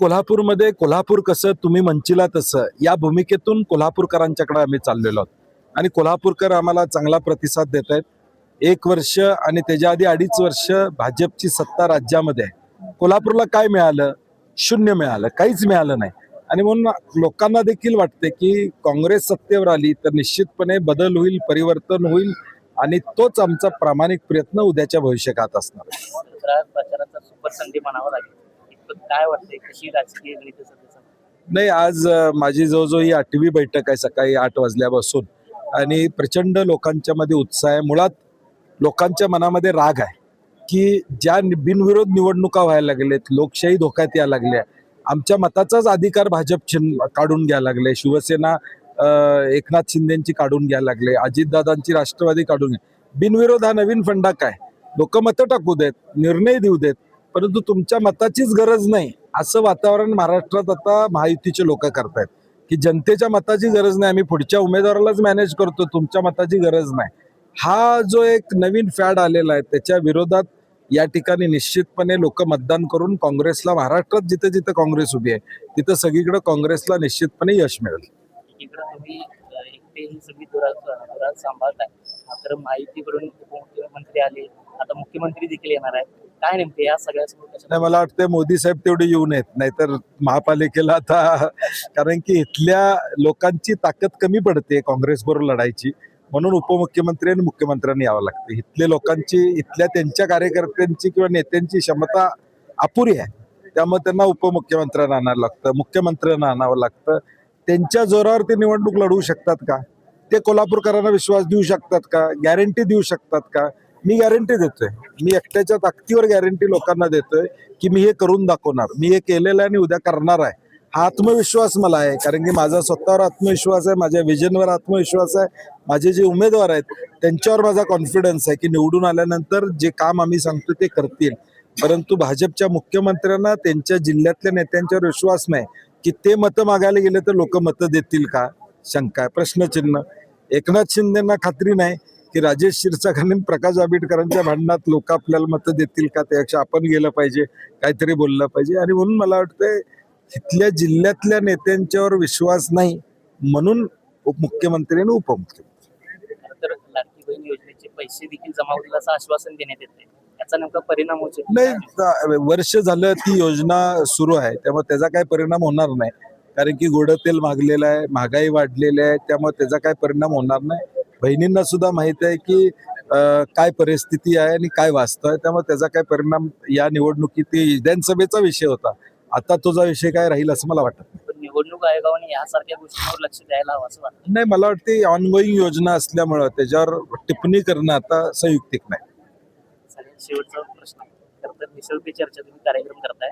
कोल्हापूरमध्ये कोल्हापूर कसं तुम्ही म्हणचिला तसं या भूमिकेतून कोल्हापूरकरांच्याकडे आम्ही चाललेलो आहोत. आणि कोल्हापूरकर आम्हाला चांगला प्रतिसाद देत आहेत. एक वर्ष आणि त्याच्या आधी अडीच वर्ष भाजपची सत्ता राज्यामध्ये. आहे कोल्हापूरला काय मिळालं? शून्य मिळालं काहीच मिळालं नाही. आणि म्हणून लोकांना देखील वाटते की काँग्रेस सत्तेवर आली तर निश्चितपणे बदल होईल परिवर्तन होईल आणि तोच आमचा प्रामाणिक प्रयत्न उद्याच्या भविष्यकाळात असणार. काय वाटतंय? कशी राजकीय गणित नाही आज माझी जवळजवळ ही आठवी बैठक आहे सकाळी आठ वाजल्यापासून. आणि प्रचंड लोकांच्या मध्ये उत्साह आहे. मुळात लोकांच्या मनामध्ये राग आहे की ज्या बिनविरोध निवडणुका व्हायला लागलेत लोकशाही धोक्यात यायला लागल्या. आमच्या मताचाच अधिकार भाजप छिन काढून घ्यायला लागले. शिवसेना एकनाथ शिंदेची काढून घ्यायला लागले. अजितदादांची राष्ट्रवादी काढून घ्या बिनविरोध हा नवीन फंडा काय? लोक मतं टाकू देत निर्णय देऊ देत. परंतु तुमच्या मताचीच गरज नाही. असं वातावरण महाराष्ट्रात आता महायुतीचे लोक करतायत. की जनतेच्या मताची गरज नाही. आम्ही पुढच्या उमेदवारालाच मॅनेज करतो. तुमच्या मताची गरज नाही. हा जो एक नवीन फॅड आलेला आहे त्याच्या विरोधात या ठिकाणी निश्चितपणे लोक मतदान करून काँग्रेसला महाराष्ट्रात जिथे जिथे काँग्रेस उभी आहे तिथं सगळीकडे काँग्रेसला निश्चितपणे यश मिळेल. सांभाळताय. मात्र उपमुख्यमंत्री आले. आता मुख्यमंत्री देखील येणार आहे काय नेमके या सगळ्या नाही मला वाटतं मोदी साहेब तेवढे येऊ नयेत नाहीतर महापालिकेला आता कारण की इथल्या लोकांची ताकद कमी पडते काँग्रेस बरोबर लढायची. म्हणून उपमुख्यमंत्री आणि मुख्यमंत्र्यांनी यावं लागतं. इथले लोकांची इथल्या त्यांच्या कार्यकर्त्यांची किंवा नेत्यांची क्षमता अपुरी आहे. त्यामुळे त्यांना उपमुख्यमंत्र्यांना आणावं लागतं मुख्यमंत्र्यांना आणावं लागतं. त्यांच्या जोरावर ते निवडणूक लढवू शकतात का? ते कोल्हापूरकरांना विश्वास देऊ शकतात का? गॅरंटी देऊ शकतात का? मी गॅरंटी देतोय. मी एकट्याच्या ताकदीवर गॅरंटी लोकांना देतोय की मी हे करून दाखवणार. मी हे केलेलं आहे आणि उद्या करणार आहे. हा आत्मविश्वास मला आहे. कारण की माझा स्वतःवर आत्मविश्वास आहे माझ्या विजनवर आत्मविश्वास आहे. माझे जे उमेदवार आहेत त्यांच्यावर माझा कॉन्फिडन्स आहे की निवडून आल्यानंतर जे काम आम्ही सांगतो ते करतील. परंतु भाजपच्या मुख्यमंत्र्यांना त्यांच्या जिल्ह्यातल्या नेत्यांच्यावर विश्वास नाही. की ते मतं मागायला गेले तर लोक मतं देतील का? शंका आहे. प्रश्नचिन्ह. एकनाथ शिंदेना खात्री नाही. की राजेश क्षीरसागर आणि प्रकाश आंबेडकरांच्या भांडणात लोक आपल्याला मतं देतील का? त्यापेक्षा आपण गेलं पाहिजे काहीतरी बोललं पाहिजे. आणि म्हणून मला वाटतंय इथल्या जिल्ह्यातल्या नेत्यांच्यावर विश्वास नाही म्हणून उपमुख्यमंत्री आणि उपमुख्यमंत्री. पैसे देखील जमा होतील असं आश्वासन देण्यात येते नेमका परिणाम शकतो नाही वर्ष झालं ती योजना सुरू आहे त्यामुळे त्याचा काय परिणाम होणार नाही. कारण की गोडं तेल मागलेलं आहे महागाई वाढलेली आहे त्यामुळे त्याचा काय परिणाम होणार नाही. बहिणींना सुद्धा माहीत आहे की काय परिस्थिती आहे आणि काय वास्तव आहे. त्यामुळे त्याचा काय परिणाम या निवडणुकीत विधानसभेचा विषय होता. आता तुझा विषय काय राहील असं मला वाटत निवडणूक आयोगाने यासारख्या गोष्टींवर लक्ष द्यायला हवं असं वाटतं. नाही मला वाटते ऑनगोईंग योजना असल्यामुळं त्याच्यावर टिप्पणी करणं आता संयुक्तिक नाही. सगळ्यात शेवटचा प्रश्न. खरं तर निशुल्क चर्चा तुम्ही कार्यक्रम करताय.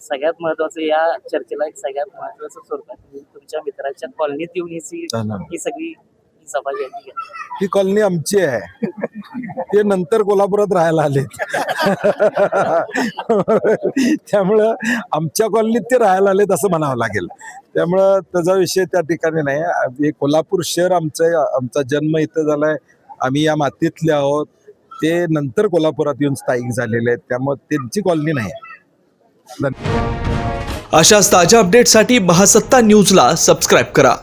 सगळ्यात महत्वाचं या चर्चेला एक सगळ्यात महत्वाचं स्वरूप आहे. तुमच्या मित्राच्या कॉलनीत येऊन. ही सगळी ही सभा घेतली. ही कॉलनी आमची आहे. ते नंतर कोल्हापुरात राहायला आले त्यामुळं आमच्या कॉलनीत ते राहायला आलेत असं म्हणावं लागेल. त्यामुळं त्याचा विषय त्या ठिकाणी नाही. हे कोल्हापूर शहर आमचं. आमचा जन्म इथं झालाय. आम्ही या मातीतले आहोत. ते नंतर कोल्हापुरात येऊन स्थायिक झालेले आहेत. त्यामुळे त्यांची कॉलनी नाही आहे. अशाच ताज्या अपडेटसाठी महासत्ता न्यूजला सबस्क्राईब करा.